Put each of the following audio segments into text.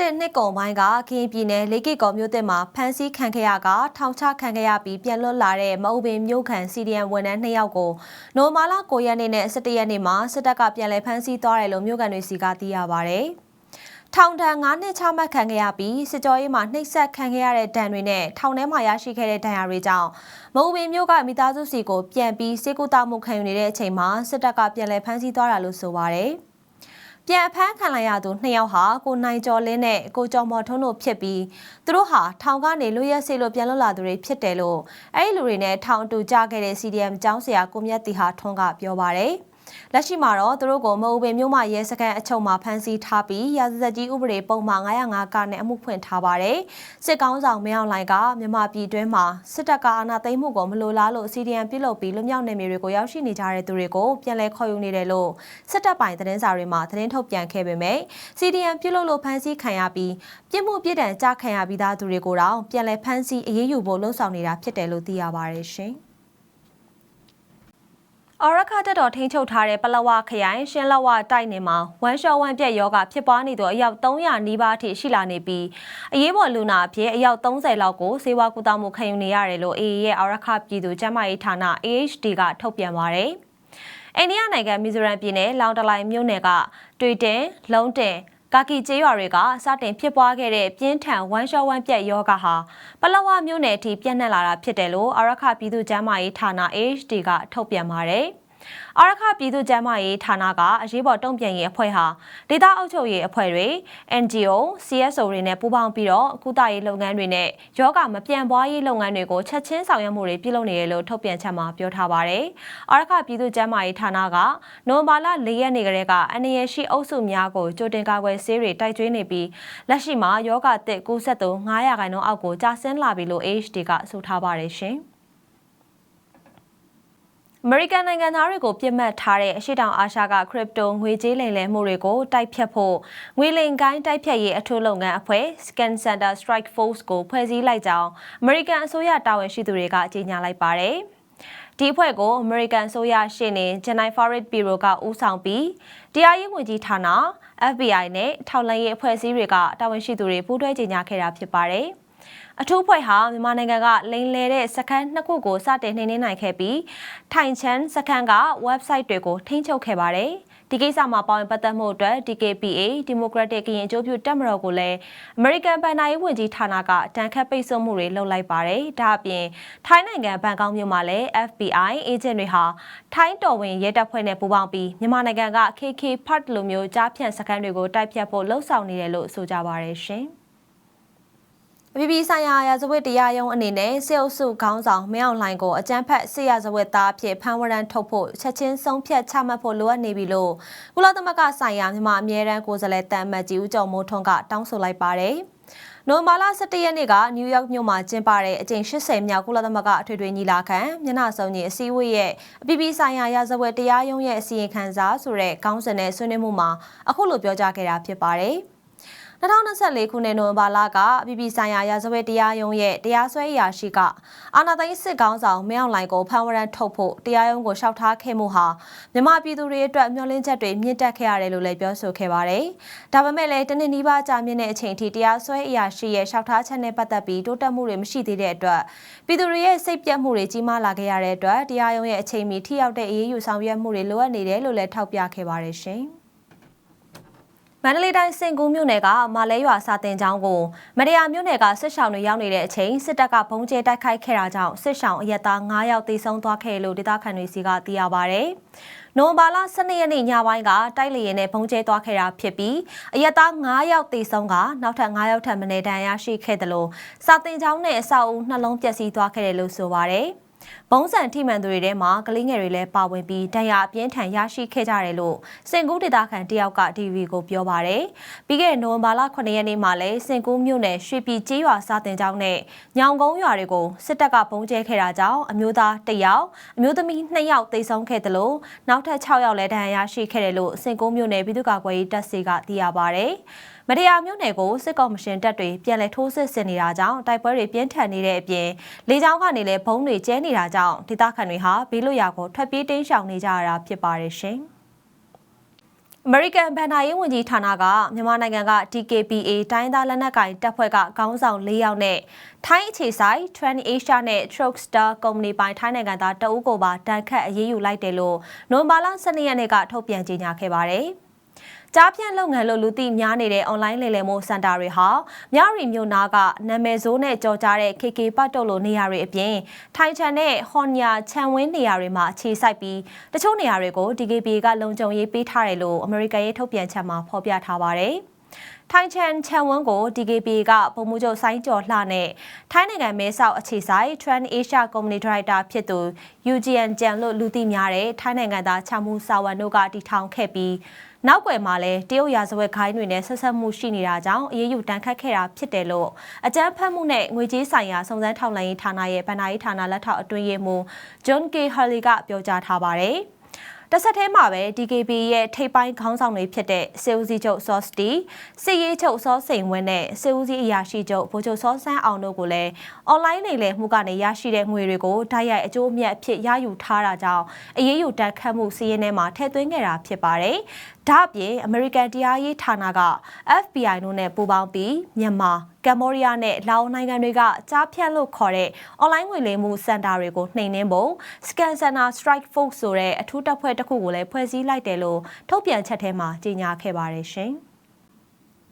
2021နှစ်ကုန်ပိုင်းကကရင်ပြည်နယ်လေးကိကော်မြို့သစ်မှာဖမ်းဆီးခံခဲ့ရကထောင်ချခံခဲ့ရပြီးပြန်လွတ်လာတဲ့မအုပ်ပင်မြို့ခံ CDN ဝန်ထမ်း2ယောက်ကိုနိုမာလာ9ရက်နေ့နဲ့17ရက်နေ့မှာစစ်တပ်ကပြန်လည်ဖမ်းဆီးသွားတယ်လို့မြို့ကန်တွေစီကသိရပါဗျ။ထောင်ဒဏ်9နှစ်ချမှတ်ခံခဲ့ရပြီးစစ်ကြောရေးမှာနှိပ်စက်ခံခဲ့ရတဲ့ဒဏ်တွေနဲ့ထောင်ထဲမှာရရှိခဲ့တဲ့ဒဏ်ရာတွေကြောင့်မအုပ်ပင်မြို့ကမိသားစုစီကိုပြန်ပြီးစေကူတာမှုခံယူနေတဲ့အချိန်မှာစစ်တပ်ကပြန်လည်ဖမ်းဆီးသွားတာလို့ဆိုပါဗျ။ ပြန်အဖမ်းခံလိုက်ရသူနှစ်ယောက်ဟာကိုနိုင်ကျော်လင်းနဲ့ကိုကျော်မော်ထွန်းတို့ဖြစ်ပြီးသူတို့ဟာထောင်ကနေလွတ်ရက်စေလို့ပြန်လွတ်လာသူတွေဖြစ်တယ်လို့အဲ့ဒီလူတွေနဲ့ထောင်တူကြခဲ့တဲ့ CDM ကျောင်းဆရာကိုမြတ်တီဟာထွန်းကပြောပါတယ်။ လက်ရှိမှာတော့သူတို့ကိုမအုပ်ပင်မြို့မှာရဲစခန်းအချုပ်မှာဖမ်းဆီးထားပြီးရာဇသက်ကြီးဥပဒေပုံမှန်905ကနဲ့အမှုဖွင့်ထားပါတယ်စစ်ကောင်းဆောင်မင်းအောင်လှိုင်ကမြန်မာပြည်တွင်းမှာစစ်တပ်ကအာဏာသိမ်းမှုကိုမလိုလားလို့ CDM ပြုလုပ်ပြီးလွမြောက်နေမျိုးတွေကိုရောက်ရှိနေကြတဲ့သူတွေကိုပြန်လည်ခေါ်ယူနေတယ်လို့စစ်တပ်ပိုင်သတင်းစာတွေမှာသတင်းထုတ်ပြန်ခဲ့ပေမဲ့ CDM ပြုလုပ်လို့ဖမ်းဆီးခံရပြီးပြစ်မှုပြစ်ဒဏ်ကြခံရပြီးသားသူတွေကိုတော့ပြန်လည်ဖမ်းဆီးအရေးယူဖို့လှုံ့ဆော်နေတာဖြစ်တယ်လို့သိရပါတယ်ရှင်။ အာရခတက်တော်ထိန်းချုပ်ထားတဲ့ပလဝခရိုင်ရှင်းလဝတိုက်နယ်မှာဝမ်ရှော့ဝမ်ပြက်ယောဂဖြစ်ပွားနေသောအယောက်300နီးပါးထိရှိလာနေပြီးအရေးပေါ်လူနာအဖြစ်အယောက်30လောက်ကိုစေဝါကူတာမှုခံယူနေရတယ်လို့ AA ရဲ့အာရခပြည်သူ့ကျန်းမာရေးဌာန AHD ကထုတ်ပြန်ပါတယ်။အိန္ဒိယနိုင်ငံမီဇိုရမ်ပြည်နယ်လောင်တလိုင်မြို့နယ်ကတွေ့တင် လုံးတင် ကာကီကျေးရွာတွေကစတင်ဖြစ်ပွားခဲ့တဲ့ပြင်းထန်ဝမ်းလျှောဝမ်းပြက်ယောဂဟာပလောဝမြို့နယ်အထိပြန့်နှံ့လာတာဖြစ်တယ်လို့အာရခပြည်သူ့ကျန်းမာရေးဌာန AHD ကထုတ်ပြန်ပါတယ်။ အာရခပြည်သူ့ကျန်းမာရေးဌာနကအရေးပေါ်တုံ့ပြန်ရေးအဖွဲ့ဟာဒေသအုပ်ချုပ်ရေးအဖွဲ့တွေ NGO CSO တွေနဲ့ပူးပေါင်းပြီးတော့ကုသရေးလုပ်ငန်းတွေနဲ့ယောဂမပြန့်ပွားရေးလုပ်ငန်းတွေကိုချက်ချင်းဆောင်ရွက်မှုတွေပြုလုပ်နေတယ်လို့ထုတ်ပြန်ချက်မှာပြောထားပါတယ်။အာရခပြည်သူ့ကျန်းမာရေးဌာနကနိုဝင်ဘာလ၄ရက်နေ့ကလေးကအန်ရရှိအုပ်စုများကိုကြိုတင်ကာကွယ်ဆေးတွေတိုက်ကျွေးနေပြီးလက်ရှိမှာယောဂတစ်ကူးဆက်သူ900ခန့်အောက်ကိုကျဆင်းလာပြီလို့ HD ကဆိုထားပါတယ်ရှင်။ အမေရိကန်နိုင်ငံသားတွေကိုပြစ်မှတ်ထားတဲ့အရှိတောင်အာရှကခရစ်ပတိုငွေကြေးလိမ်လည်မှုတွေကိုတိုက်ဖြတ်ဖို့ငွေလိမ်ကိုင်းတိုက်ဖြတ်ရေးအထူးလုပ်ငန်းအဖွဲ့ Scan Center Strike Force ကိုဖွဲ့စည်းလိုက်ကြောင်းအမေရိကန်အစိုးရတာဝန်ရှိသူတွေကကြေညာလိုက်ပါတယ်။ဒီအဖွဲ့ကိုအမေရိကန်ဆိုရရှေ့နေ Jenny Farid Bureau ကဦးဆောင်ပြီးတရားရေးဝန်ကြီးဌာန FBI နဲ့ထောက်လှမ်းရေးအဖွဲ့အစည်းတွေကတာဝန်ရှိသူတွေပူးတွဲကြေညာခဲ့တာဖြစ်ပါတယ်။ အထူးဖွဲ့ဟာမြန်မာနိုင်ငံကလိန်လဲတဲ့စခန်းနှစ်ခုကိုစတင်နှိမ့်နှင်းနိုင်ခဲ့ပြီးထိုင်ချန်စခန်းက website တွေကိုထိန်းချုပ်ခဲ့ပါတယ်ဒီကိစ္စမှာပါဝင်ပတ်သက်မှုအတွက် DKPA Democratic ကရင်အကျိုးပြုတက်မတော်ကိုလည်း American ဘဏ္ဍာရေးဝန်ကြီးဌာနကတန်ခတ်ပိတ်ဆို့မှုတွေလုပ်လိုက်ပါတယ်။ဒါအပြင်ထိုင်းနိုင်ငံဘန်ကောက်မြို့မှာလည်း FBI agent တွေဟာထိုင်းတော်ဝင်ရဲတပ်ဖွဲ့နဲ့ပူးပေါင်းပြီးမြန်မာနိုင်ငံက KK Park လိုမျိုးကြားဖြန့်စခန်းတွေကိုတိုက်ဖြတ်ဖို့လှုံ့ဆော်နေတယ်လို့ဆိုကြပါရရှင်။ အပြည်ပြည်ဆိုင်ရာရာဇဝတ်တရားရုံးအနေနဲ့စေအုပ်စုခေါင်းဆောင်မင်းအောင်လှိုင်ကိုအကြမ်းဖက်ဆေးရဇဝတ်သားအဖြစ်ဖမ်းဝရမ်းထုတ်ဖို့ချက်ချင်းဆုံးဖြတ်ချမှတ်ဖို့လိုအပ်နေပြီလို့ကုလသမဂ္ဂဆိုင်ရာမြန်မာအမြဲတမ်းကိုယ်စားလှယ်တန်မတ်ကြီးဦးကျော်မိုးထွန်းကတောင်းဆိုလိုက်ပါတယ်။နိုဝင်ဘာလ17ရက်နေ့ကနယူးယောက်မြို့မှာကျင်းပတဲ့အကြိမ်80မြောက်ကုလသမဂ္ဂအထွေထွေညီလာခံမျက်နှာစုံကြီးအစည်းအဝေးရဲ့အပြည်ပြည်ဆိုင်ရာရာဇဝတ်တရားရုံးရဲ့အစီရင်ခံစာဆိုတဲ့ခေါင်းစဉ်နဲ့ဆွေးနွေးမှုမှာအခုလိုပြောကြားခဲ့တာဖြစ်ပါတယ်။ 2024ခုနှစ်နိုဝင်ဘာလကအပြည်ပြည်ဆိုင်ရာရာဇဝတ်တရားရုံးရဲ့တရားစွဲအရာရှိကအာဏာသိမ်းစစ်ကောင်ဆောင်မင်းအောင်လှိုင်ကိုဖမ်းဝရမ်းထုတ်ဖို့တရားရုံးကိုလျှောက်ထားခဲ့မှုဟာမြန်မာပြည်သူတွေအတွက်မျှော်လင့်ချက်တွေမြင့်တက်ခဲ့ရတယ်လို့လည်းပြောဆိုခဲ့ပါတယ်။ဒါပေမဲ့လည်းတနင်္နီးပါးကြာမြင့်တဲ့အချိန်ထိတရားစွဲအရာရှိရဲ့လျှောက်ထားချက်နဲ့ပတ်သက်ပြီးတိုးတက်မှုတွေမရှိသေးတဲ့အတွက်ပြည်သူတွေရဲ့စိတ်ပြတ်မှုတွေကြီးမားလာခဲ့ရတဲ့အတွက်တရားရုံးရဲ့အချိန်မီထိရောက်တဲ့အရေးယူဆောင်ရွက်မှုတွေလိုအပ်နေတယ်လို့လည်းထောက်ပြခဲ့ပါတယ်ရှင်။ မန္တလေးတိုင်းစင်ကူးမြို့နယ်ကမာလဲရွာစာတင်ကျောင်းကိုမရယာမြို့နယ်ကစစ်ရှောင်းတွေရောက်နေတဲ့အချိန်စစ်တပ်ကဘုံကျဲတိုက်ခိုက်ခဲ့တာကြောင့်စစ်ရှောင်းအရက်သား9ယောက်သေဆုံးသွားခဲ့လို့ဒေသခံတွေစီကသိရပါဗျ။နိုဝင်ဘာလ12ရက်နေ့ညပိုင်းကတိုက်လေရင်နဲ့ဘုံကျဲသွားခဲ့တာဖြစ်ပြီးအရက်သား9ယောက်သေဆုံးကနောက်ထပ်9ယောက်ထပ်မံတန်ရရှိခဲ့တယ်လို့စာတင်ကျောင်းနဲ့အဆောက်အဦနှလုံးပျက်စီးသွားခဲ့တယ်လို့ဆိုပါဗျ။ ဘုံစံထိမှန်သူတွေထဲမှာကလေးငယ်တွေလည်းပါဝင်ပြီးဒဏ်ရာအပြင်းထန်ရရှိခဲ့ကြတယ်လို့စင်ကူးဒေသခံတယောက်က TV ကိုပြောပါတယ်။ပြီးခဲ့တဲ့နိုဝင်ဘာလ9ရက်နေ့မှာလည်းစင်ကူးမြို့နယ်ရွှေပြည်ကျေးရွာစာတင်ကျောင်းနဲ့ညောင်ကုန်းရွာတွေကိုစစ်တပ်ကဘုံကျဲခဲ့တာကြောင့်အမျိုးသား1ယောက်အမျိုးသမီး2ယောက်သေဆုံးခဲ့တယ်လို့နောက်ထပ်6ယောက်လည်းဒဏ်ရာရရှိခဲ့တယ်လို့စင်ကူးမြို့နယ်ပြည်သူ့ကာကွယ်ရေးတပ်စီကသိရပါတယ်။ မတရားမြို့နယ်ကိုစစ်ကော်မရှင်တပ်တွေပြန်လည်ထိုးစစ်ဆင်နေတာကြောင့်တိုက်ပွဲတွေပြင်းထန်နေတဲ့အပြင်လေကြောင်းကနေလည်းဘုံတွေကျဲနေတာကြောင့်ဒေသခံတွေဟာဘေးလွတ်ရာကိုထွက်ပြေးတိမ်းရှောင်နေကြရတာဖြစ်ပါတယ်ရှင်။အမေရိကန်ဗန်နာရေးဝန်ကြီးဌာနကမြန်မာနိုင်ငံက DKPA တိုင်းသားလက်နက်ကိုင်တပ်ဖွဲ့ကခေါင်းဆောင်၄ယောက်နဲ့ထိုင်းအခြေဆိုင် Trend Asia နဲ့ Truckstar ကုမ္ပဏီပိုင်ထိုင်းနိုင်ငံသားတအုပ်ကိုပါတန်ခတ်အရေးယူလိုက်တယ်လို့နိုဝင်ဘာလ12ရက်နေ့ကထုတ်ပြန်ကြေညာခဲ့ပါတယ်။ ကြားဖြန့်လုပ်ငန်းလို့လူသိများနေတဲ့ online လိမ်လည်မှုစင်တာတွေဟာမြရီမြို့နာကနာမည်ဆိုးနဲ့ကြော်ကြားတဲ့ KK ပတ်တုတ်လိုနေရာတွေအပြင်ထိုင်ချန်နဲ့ဟွန်ညာခြံဝင်းနေရာတွေမှာအခြေစိုက်ပြီးတချို့နေရာတွေကို DKB ကလုံခြုံရေးပေးထားတယ်လို့အမေရိကန်ရဲ့ထုတ်ပြန်ချက်မှာဖော်ပြထားပါတယ်။ထိုင်းချန်ချန်ဝန်းကို DKB ကပုံမှုချုပ်ဆိုင်းကျော်လှနဲ့ထိုင်းနိုင်ငံမဲဆောက်အခြေဆိုင် Trend Asia Company Director ဖြစ်သူ UGN ကျန်လို့လူသိများတဲ့ထိုင်းနိုင်ငံသားချမှုစာဝန်တို့ကတည်ထောင်ခဲ့ပြီး နောက်ွယ်မှာလည်းတရုတ်ရာဇဝတ်ခိုင်းတွေနဲ့ဆက်ဆက်မှုရှိနေတာကြောင့်အရေးယူတန်းခတ်ခဲ့တာဖြစ်တယ်လို့အကြမ်းဖက်မှုနဲ့ငွေကြေးဆိုင်ရာစုံစမ်းထောက်လှမ်းရေးဌာနရဲ့ဗဏ္ဍာရေးဌာနလက်ထောက်အတွင်းရေးမှူး John K. Hurley ကပြောကြားထားပါတယ်။ တဆက်တည်းမှာပဲ DKB ရဲ့ထိပ်ပိုင်းခေါင်းဆောင်တွေဖြစ်တဲ့စေဦးစီးချုပ်စောစတီစစ်ရေးချုပ်စောစိန်ဝင်းနဲ့စေဦးစီးအရာရှိချုပ်ဗိုလ်ချုပ်စောဆန်းအောင်တို့ကိုလည်းအွန်လိုင်းနေလေမှုကနေရရှိတဲ့ငွေတွေကိုဓာတ်ရိုက်အကျိုးအမြတ်အဖြစ်ရယူထားတာကြောင့်အရေးယူတက်ခတ်မှုစီးရင်ထဲမှာထည့်သွင်းခဲ့တာဖြစ်ပါတယ်။ဒါ့အပြင်အမေရိကန်တရားရေးဌာနက FBI တို့နဲ့ပူးပေါင်းပြီးမြန်မာကမ္ဘောဒီးယားနဲ့လာအိုနိုင်ငံတွေကကြားဖြတ်လို့ခေါ်တဲ့အွန်လိုင်းငွေလိမ်မှုစင်တာတွေကိုနှိမ်နင်းဖို့ Scan Center Strike Force ဆိုတဲ့အထူးတပ်ဖွဲ့တစ်ခုကိုလည်းဖွဲ့စည်းလိုက်တယ်လို့ထုတ်ပြန်ချက်ထဲမှာကြေညာခဲ့ပါတယ်ရှင်။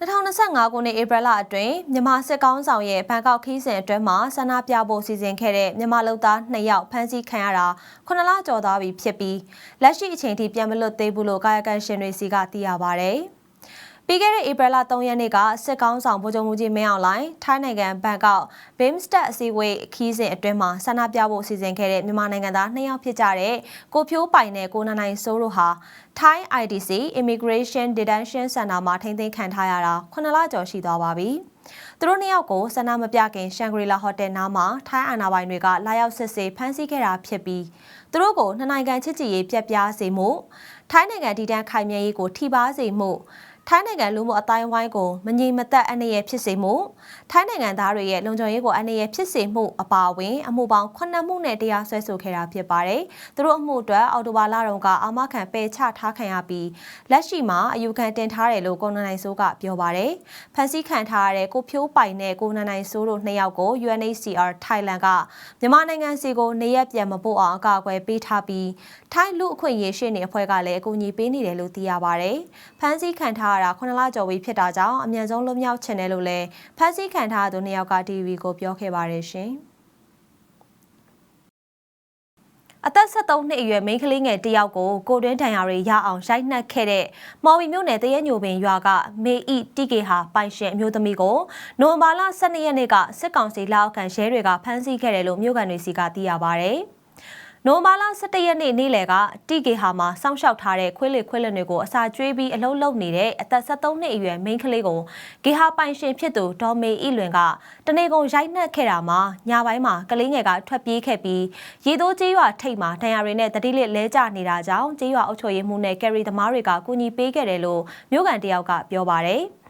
2025ခုနှစ်ဧပြီလအတွင်းမြန်မာစစ်ကောင်းဆောင်ရဲ့ဘန်ကောက်ခီးစဉ်အတွင်းမှာဆန္ဒပြဖို့စီစဉ်ခဲ့တဲ့မြန်မာလူသား2ယောက်ဖမ်းဆီးခံရတာ9လကျော်သွားပြီဖြစ်ပြီးလက်ရှိအချိန်ထိပြန်မလွတ်သေးဘူးလို့ကာယကံရှင်တွေစီကသိရပါဗျ။ ပြီးခဲ့တဲ့ဧပြီလ3ရက်နေ့ကစစ်ကောင်းဆောင်ဗိုလ်ချုပ်မှုကြီးမင်းအောင်လှိုင်ထိုင်းနိုင်ငံဘန်ကောက်ဘင်းစတက်အစည်းအဝေးခီးစဉ်အတွင်းမှာဆန္ဒပြဖို့စီစဉ်ခဲ့တဲ့မြန်မာနိုင်ငံသားနှစ်ယောက်ဖြစ်ကြတဲ့ကိုဖြိုးပိုင်နဲ့ကိုနန္နိုင်စိုးတို့ဟာထိုင်း IDC Immigration Detention Center မှာထိန်းသိမ်းခံထားရတာ9လကျော်ရှိသွားပါပြီ။သူတို့နှစ်ယောက်ကိုဆန္ဒမပြခင်ရှန်ဂရီလာဟိုတယ်နားမှာထိုင်းအာဏာပိုင်တွေကလာရောက်စစ်ဆေးဖမ်းဆီးခဲ့တာဖြစ်ပြီးသူတို့ကိုနှစ်နိုင်ငံချစ်ကြည်ရေးပြက်ပြားစေမှုထိုင်းနိုင်ငံဒီတန်းခိုင်မြဲရေးကိုထိပါစေမှု ထိုင်းနိုင်ငံလူမှုအတိုင်းဝိုင်းကိုမငြိမ်မသက်အန္တရာယ်ဖြစ်စေမှုထိုင်းနိုင်ငံသားတွေရဲ့လုံခြုံရေးကိုအန္တရာယ်ဖြစ်စေမှုအပါအဝင်အမှုပေါင်း9မှုနဲ့တရားစွဲဆိုခဲ့တာဖြစ်ပါတယ်။သူတို့အမှုအတွက်အော်တိုဘာလတုန်းကအာမခံပယ်ချထားခံရပြီးလက်ရှိမှာအယူခံတင်ထားတယ်လို့ကိုနနိုင်စိုးကပြောပါတယ်။ဖန်ဆီးခံထားရတဲ့ကိုဖြိုးပိုင်နဲ့ကိုနနိုင်စိုးတို့နှစ်ယောက်ကို UNHCR ထိုင်းလန်ကမြန်မာနိုင်ငံစီကိုနေရက်ပြန်မပို့အောင်အကာအကွယ်ပေးထားပြီးထိုင်းလူအခွင့်အရေးရှင်းနေအဖွဲ့ကလည်းအကူအညီပေးနေတယ်လို့သိရပါတယ်။ဖန်ဆီးခံထားရတာ9လကျော်ပြီဖြစ်တာကြောင့်အမြန်ဆုံးလွတ်မြောက်ချင်တယ်လို့လည်းဖန်ဆီးခံထားသူနှစ်ယောက်က TV ကိုပြောခဲ့ပါတယ်ရှင်။အသက်73နှစ်အရွယ်မိန်းကလေးငယ်တယောက်ကိုကိုတွင်းတန်ရာတွေရအောင်ရိုက်နှက်ခဲ့တဲ့မော်ဝီမြို့နယ်တရဲညိုပင်ရွာကမေဤတီကေဟာပိုင်ရှင်အမျိုးသမီးကိုနိုဝင်ဘာလ12ရက်နေ့ကစစ်ကောင်စီလက်အောက်ခံရဲတွေကဖမ်းဆီးခဲ့တယ်လို့မြို့ကန်တွေစီကသိရပါဗျ။ နိုမာလာ17ရက်နေ့နေ့လယ်ကတီကေဟာမှာစောင့်ရှောက်ထားတဲ့ခွေးလေခွေးလတွေကိုအစာကျွေးပြီးအလုံးလုံးနေတဲ့အသက်73နှစ်အရွယ်မိန်းကလေးကိုဂေဟာပိုင်ရှင်ဖြစ်သူဒေါ်မေဤလွင်ကတနေကုန်ရိုက်နှက်ခဲ့တာမှာညပိုင်းမှာကလေးငယ်ကထွက်ပြေးခဲ့ပြီးရေတိုးကြေးရွာထိပ်မှာဒဏ်ရာတွေနဲ့တတိလစ်လဲကျနေတာကြောင့်ကြေးရွာအုပ်ချုပ်ရေးမှူးနဲ့ကယ်ရီသမားတွေကကူညီပေးခဲ့တယ်လို့မြို့ကန်တယောက်ကပြောပါတယ်။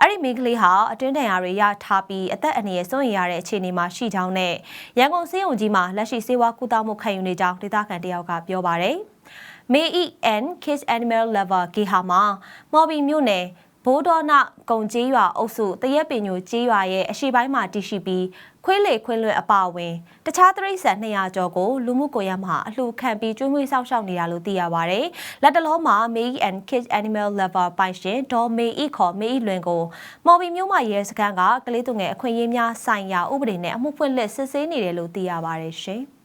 အဲ့ဒီမိန်းကလေးဟာအတွင်းဒဏ်ရာတွေရထားပြီးအသက်အန္တရာယ်စိုးရိမ်ရတဲ့အခြေအနေမှာရှိကြောင်းနဲ့ရန်ကုန်စေယုံကြီးမှာလက်ရှိစေဝါကုသမှုခံယူနေကြောင်းဒေသခံတယောက်ကပြောပါတယ်။ May and Kids Animal Lover ဂေဟာမှာမော်ဘီမြို့နယ် ဘိုးတော်နကုံကျေးရွာအုပ်စုတရက်ပင်ညိုကျေးရွာရဲ့အရှိပိုင်းမှာတည်ရှိပြီးခွေးလေခွေးလွင်အပါဝင်တခြားတရိษံ200ကျော်ကိုလူမှုကွန်ရက်မှာအလှခံပြီးကျွေးမွေးစောင့်ရှောက်နေတာလို့သိရပါဗျ။လက်တလုံးမှာ May and Kids Animal Lover ပိုင်ရှင်ဒေါ်မေဤခေါ်မေဤလွင်ကိုမော်ဘီမျိုးမရဲစခန်းကကလေးသူငယ်အခွင့်အရေးများဆိုင်ရာဥပဒေနဲ့အမှုဖွင့်လှစ်စစ်ဆေးနေတယ်လို့သိရပါတယ်ရှင်။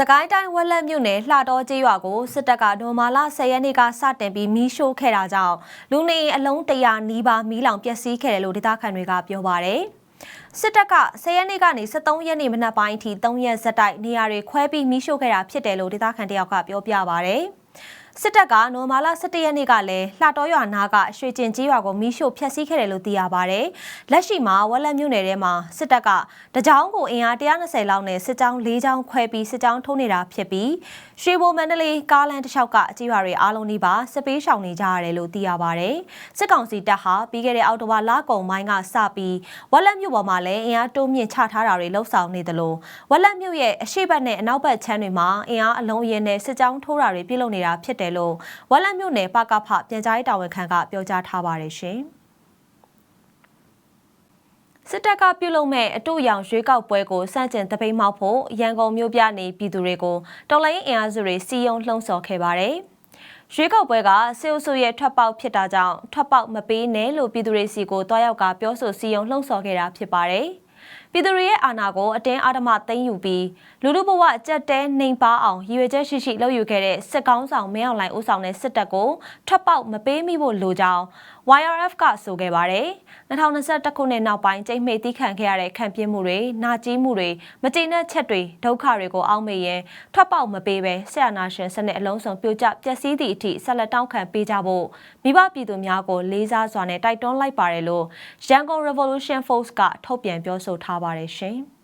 စကိုင်းတိုင်းဝက်လက်မြို့နယ်လှတော်ကျေးရွာကိုစစ်တပ်ကနိုမာလာ10ရက်နေ့ကစတင်ပြီးမီးရှို့ခဲ့တာကြောင့်လူနေအလုံး100နီးပါးမီးလောင်ပျက်စီးခဲ့တယ်လို့ဒေသခံတွေကပြောပါတယ်။စစ်တပ်က10ရက်နေ့ကနေ23ရက်နေ့မနက်ပိုင်းအထိ3ရက်ဇက်တိုက်နေရာတွေခွဲပြီးမီးရှို့ခဲ့တာဖြစ်တယ်လို့ဒေသခံတယောက်ကပြောပြပါဗျ။ စစ်တပ်ကနိုမာလာ17ရက်နေ့ကလည်းလှတော်ရွာနာကရွှေကျင်ကြီးရွာကိုမီးရှို့ဖျက်ဆီးခဲ့တယ်လို့သိရပါဗျ။လက်ရှိမှာဝက်လက်မြို့နယ်ထဲမှာစစ်တပ်ကတကြောင်ကိုအင်အား120လောက်နဲ့စစ်ကြောင်း၄ကြောင်းခွဲပြီးစစ်ကြောင်းထုံးနေတာဖြစ်ပြီးရွှေဘိုမန္တလေးကားလမ်းတစ်လျှောက်ကကြီးရွာတွေအားလုံးဒီပါစစ်ပေးရှောင်နေကြရတယ်လို့သိရပါဗျ။စစ်ကောင်စီတပ်ဟာပြီးခဲ့တဲ့အောက်တိုဘာလကုန်ပိုင်းကစပြီးဝက်လက်မြို့ပေါ်မှာလည်းအင်အားတိုးမြင့်ချထားတာတွေလှုပ်ဆောင်နေတယ်လို့ဝက်လက်မြို့ရဲ့အရှိတ်ဘက်နဲ့အနောက်ဘက်ခြမ်းတွေမှာအင်အားအလုံးအရင်နဲ့စစ်ကြောင်းထိုးတာတွေပြုလုပ်နေတာဖြစ်တယ်တယ်လို့ဝက်လက်မြို့နယ်ပကဖပြန်ကြားရေးတာဝန်ခံကပြောကြားထားပါတယ်ရှင်။စစ်တပ်ကပြုလုပ်မဲ့အတူရောင်ရွေးကောက်ပွဲကိုစန့်ကျင်တပိတ်မှောက်ဖို့ရန်ကုန်မြို့ပြနေပြည်သူတွေကိုတော်လိုင်းအင်အားစုတွေစီယုံလှုံ့ဆော်ခဲ့ပါတယ်။ရွေးကောက်ပွဲကစေအုပ်စုရဲ့ထွက်ပေါက်ဖြစ်တာကြောင့်ထွက်ပေါက်မပေးနဲ့လို့ပြည်သူတွေစီကိုတွားရောက်ကပြောဆိုစီယုံလှုံ့ဆော်ခဲ့တာဖြစ်ပါတယ်။ပြည်သူတွေရဲ့အာဏာကိုအတင်းအဓမ္မသိမ်းယူပြီးလူလူဘဝကြက်တဲနှိမ်ပါအောင်ရည်ရွယ်ချက်ရှိရှိလုပ်ယူခဲ့တဲ့စစ်ကောင်းဆောင်မင်းအောင်လှိုင်ဦးဆောင်တဲ့စစ်တပ်ကိုထွက်ပေါက်မပေးမိဖို့လိုကြောင်း YRF ကဆိုခဲ့ပါတယ်။2021ခုနှစ်နောက်ပိုင်းကြိတ်မှိတ်တိခံခဲ့ရတဲ့ခံပြင်းမှုတွေ၊နာကျည်းမှုတွေ၊မကျေနပ်ချက်တွေဒုက္ခတွေကိုအောက်မေ့ရင်ထွက်ပေါက်မပေးဘဲဆရာနာရှင်စနစ်အလုံးစုံပြိုကျပျက်စီးသည့်အထိဆက်လက်တောင်းခံပေးကြဖို့မိဘပြည်သူများကိုလေးစားစွာနဲ့တိုက်တွန်းလိုက်ပါတယ်လို့ရန်ကုန် Revolution Force ကထုတ်ပြန်ပြောဆိုထားပါတယ်ရှင်။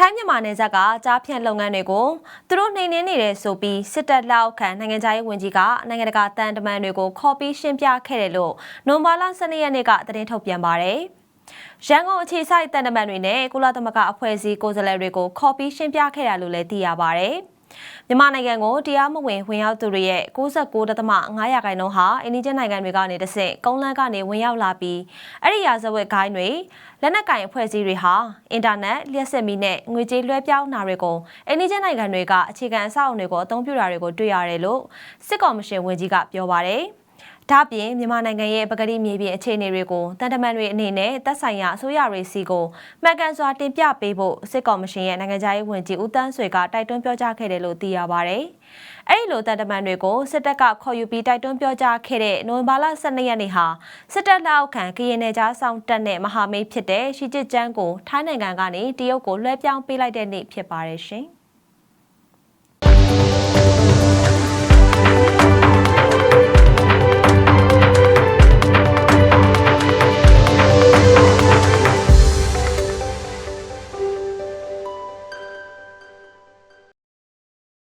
ထိုင်းမြန်မာနယ်စပ်ကကြားဖြန့်လုပ်ငန်းတွေကိုသူတို့နှိမ်နင်းနေတယ်ဆိုပြီးစစ်တပ်လက်အောက်ခံနိုင်ငံသားရေးဝန်ကြီးကနိုင်ငံတကာတန်တမန်တွေကိုခေါ်ပြီးရှင်းပြခဲ့တယ်လို့နိုမာလာ12ရက်နေ့ကသတင်းထုတ်ပြန်ပါတယ်။ရန်ကုန်အခြေစိုက်တန်တမန်တွေနဲ့ကုလသမဂ္ဂအဖွဲ့အစည်းကိုယ်စားလှယ်တွေကိုခေါ်ပြီးရှင်းပြခဲ့တယ်လို့လည်းသိရပါတယ်။ မြန်မာနိုင်ငံကိုတရားမဝင်ဝင်ရောက်သူတွေရဲ့69.5ရာခိုင်နှုန်းဟာအိန္ဒိယနိုင်ငံတွေကနေတဆင့်ကုန်းလန်းကနေဝင်ရောက်လာပြီးအဲ့ဒီရာဇဝတ်ဂိုင်းတွေလက်နက်ကင်အဖွဲ့အစည်းတွေဟာအင်တာနက်လျှက်စစ်မီနဲ့ငွေကြေးလွှဲပြောင်းတာတွေကိုအိန္ဒိယနိုင်ငံတွေကအခြေခံအဆောက်အအုံတွေကိုအသုံးပြုတာတွေကိုတွေ့ရတယ်လို့စစ်ကော်မရှင်ဝန်ကြီးကပြောပါတယ်။ ဒါ့ပြင်မြန်မာနိုင်ငံရဲ့ပကတိမြေပြင်အခြေအနေတွေကိုတန်တမန်တွေအနေနဲ့သက်ဆိုင်ရာအစိုးရတွေစီကိုမှန်ကန်စွာတင်ပြပေးဖို့စစ်ကော်မရှင်ရဲ့နိုင်ငံခြားရေးဝန်ကြီးဦးတန်းဆွေကတိုက်တွန်းပြောကြားခဲ့တယ်လို့သိရပါဗျ။အဲဒီလိုတန်တမန်တွေကိုစစ်တပ်ကခေါ်ယူပြီးတိုက်တွန်းပြောကြားခဲ့တဲ့နိုဝင်ဘာလ12ရက်နေ့ဟာစစ်တပ်လက်အောက်ခံကရင်နယ်ကြားဆောင်တပ်နဲ့မဟာမိတ်ဖြစ်တဲ့ရှီကျစ်ကျန်းကိုထိုင်းနိုင်ငံကနေတရုတ်ကိုလွှဲပြောင်းပေးလိုက်တဲ့နေ့ဖြစ်ပါတယ်ရှင်။